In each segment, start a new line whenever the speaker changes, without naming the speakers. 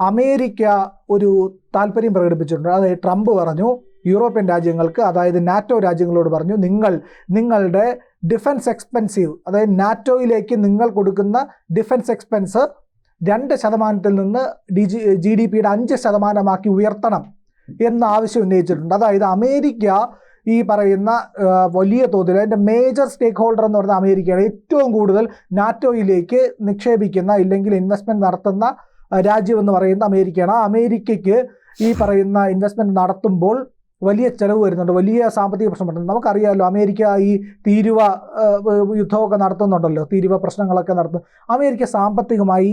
America ഒരു താല്പര്യം പ്രകടിപ്പിച്ചിട്ടുണ്ട്. അതായത് ട്രംപ് പറഞ്ഞു യൂറോപ്യൻ രാജ്യങ്ങൾക്ക് അതായത് നാറ്റോ രാജ്യങ്ങളോട് പറഞ്ഞു നിങ്ങൾ നിങ്ങളുടെ ഡിഫൻസ് എക്സ്പെൻസീവ് അതായത് നാറ്റോയിലേക്ക് നിങ്ങൾ കൊടുക്കുന്ന ഡിഫൻസ് എക്സ്പെൻസ് രണ്ട് ശതമാനത്തിൽ നിന്ന് ഡി ജി ജി ഡി പിയുടെ അഞ്ച് ശതമാനമാക്കി ഉയർത്തണം എന്ന ആവശ്യം ഉന്നയിച്ചിട്ടുണ്ട്. അതായത് അമേരിക്ക ഈ പറയുന്ന വലിയ തോതിൽ അതിന്റെ മേജർ സ്റ്റേക്ക് ഹോൾഡർ എന്ന് പറയുന്ന അമേരിക്കയാണ്. ഏറ്റവും കൂടുതൽ നാറ്റോയിലേക്ക് നിക്ഷേപിക്കുന്ന ഇല്ലെങ്കിൽ ഇൻവെസ്റ്റ്മെന്റ് നടത്തുന്ന രാജ്യം എന്ന് പറയുന്ന അമേരിക്കയാണ്. ആ അമേരിക്കയ്ക്ക് ഈ പറയുന്ന ഇൻവെസ്റ്റ്മെന്റ് നടത്തുമ്പോൾ വലിയ ചെലവ് വരുന്നുണ്ട്. വലിയ സാമ്പത്തിക പ്രശ്നം വരുന്നുണ്ട് നമുക്കറിയാമല്ലോ അമേരിക്ക ഈ തീരുവ യുദ്ധമൊക്കെ നടത്തുന്നുണ്ടല്ലോ. തീരുവ പ്രശ്നങ്ങളൊക്കെ നടത്തും അമേരിക്ക സാമ്പത്തികമായി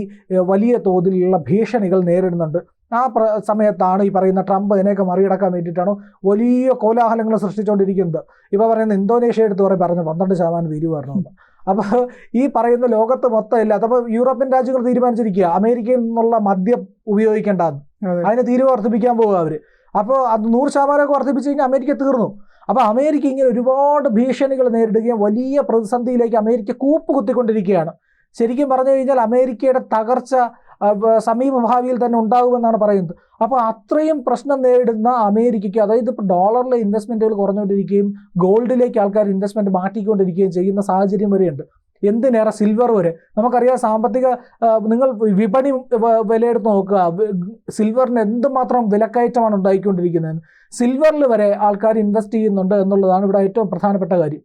വലിയ തോതിലുള്ള ഭീഷണികൾ നേരിടുന്നുണ്ട്. ആ സമയത്താണ് ഈ പറയുന്ന ട്രംപ് ഇതിനെയൊക്കെ മറികടക്കാൻ വേണ്ടിയിട്ടാണ് വലിയ കോലാഹലങ്ങൾ സൃഷ്ടിച്ചുകൊണ്ടിരിക്കുന്നത് ഇപ്പോൾ പറയുന്ന ഇന്തോനേഷ്യ എടുത്ത് കുറേ പറഞ്ഞു. പന്ത്രണ്ട് ശതമാനം തീരുവ വരണമെന്ന്. അപ്പോൾ ഈ പറയുന്ന ലോകത്ത് മൊത്തം ഇല്ലാത്ത അപ്പോൾ യൂറോപ്യൻ രാജ്യങ്ങൾ തീരുമാനിച്ചിരിക്കുക. അമേരിക്കയിൽ നിന്നുള്ള മദ്യം ഉപയോഗിക്കേണ്ടത്
അതിനെ
അതിന് തീരുവ വർദ്ധിപ്പിക്കാൻ പോകുക അവർ അപ്പോൾ അത് നൂറ് ശതമാനമൊക്കെ വർദ്ധിപ്പിച്ചു കഴിഞ്ഞാൽ അമേരിക്ക തീർന്നു. അപ്പോൾ അമേരിക്ക ഇങ്ങനെ ഒരുപാട് ഭീഷണികൾ നേരിടുകയും വലിയ പ്രതിസന്ധിയിലേക്ക് അമേരിക്ക കൂപ്പ് കുത്തിക്കൊണ്ടിരിക്കുകയാണ്. ശരിക്കും പറഞ്ഞു കഴിഞ്ഞാൽ അമേരിക്കയുടെ തകർച്ച ആ, വ- സമീപ ഭാവിയിൽ തന്നെ ഉണ്ടാകുമെന്നാണ് പറയുന്നത്. അപ്പോൾ അത്രയും പ്രശ്നം നേരിടുന്ന അമേരിക്കയ്ക്ക് അതായത് ഇപ്പോൾ ഡോളറിലെ ഇൻവെസ്റ്റ്മെന്റുകൾ കുറഞ്ഞുകൊണ്ടിരിക്കുകയും ഗോൾഡിലേക്ക് ആൾക്കാർ ഇൻവെസ്റ്റ്മെന്റ് മാറ്റിക്കൊണ്ടിരിക്കുകയും ചെയ്യുന്ന സാഹചര്യം വരെയുണ്ട്. എന്തിനേറെ സിൽവർ വരെ? നമുക്കറിയാം സാമ്പത്തിക നിങ്ങൾ വിപണി വിലയെടുത്ത് നോക്കുക. സിൽവറിന് എന്തുമാത്രം വിലക്കയറ്റമാണ് ഉണ്ടായിക്കൊണ്ടിരിക്കുന്നത്? സിൽവറിൽ വരെ ആൾക്കാർ ഇൻവെസ്റ്റ് ചെയ്യുന്നുണ്ട് എന്നുള്ളതാണ് ഇവിടെ ഏറ്റവും പ്രധാനപ്പെട്ട കാര്യം.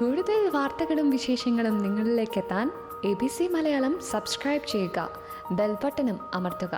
കൂടുതൽ വാർത്തകളും വിശേഷങ്ങളും നിങ്ങളിലേക്ക് എത്താൻ A B C Malayalam subscribe ചെയ്യുക. ബെൽബട്ടനും അമർത്തുക